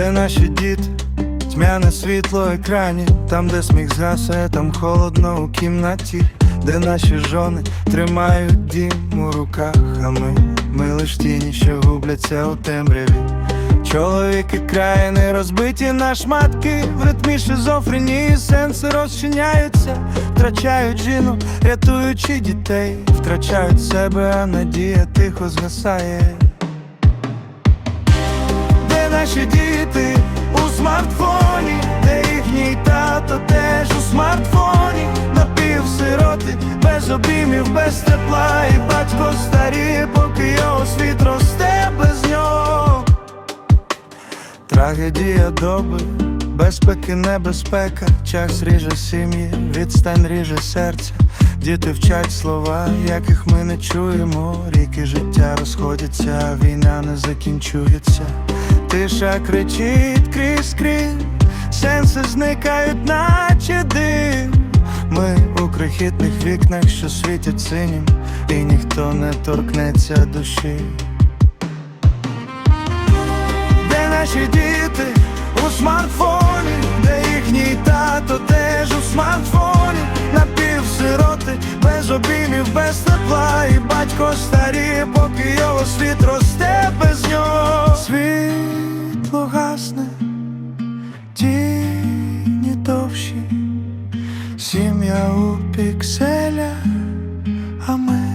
наші діти? Тьмяне світло екрані, там, де сміх згасає, там холодно у кімнаті, де наші жони тримають дім у руках, а ми, ми лиш тіні, що губляться у темряві. Чоловіки країни розбиті на шматки, в ритмі шизофренії сенси розчиняються, втрачають жіну, рятуючи дітей, втрачають себе, а надія тихо згасає. Де наші діти без обіймів, без тепла, і батько старіє, поки його світ росте без нього. Трагедія доби, безпеки, небезпека, час ріже сім'ї, відстань ріже серця. Діти вчать слова, яких ми не чуємо. Ріки життя розходяться, війна не закінчується. Тиша кричить крізь крізь, сенси зникають, наче дим. Ми крихітних вікнах, що світять синім, і ніхто не торкнеться душі. Де наші діти у смартфоні, де їхній тато теж у смартфоні, напівсироти, без обіймів, без тепла, і батько старіє, поки його світ росте без нього. у пікселях, а ми.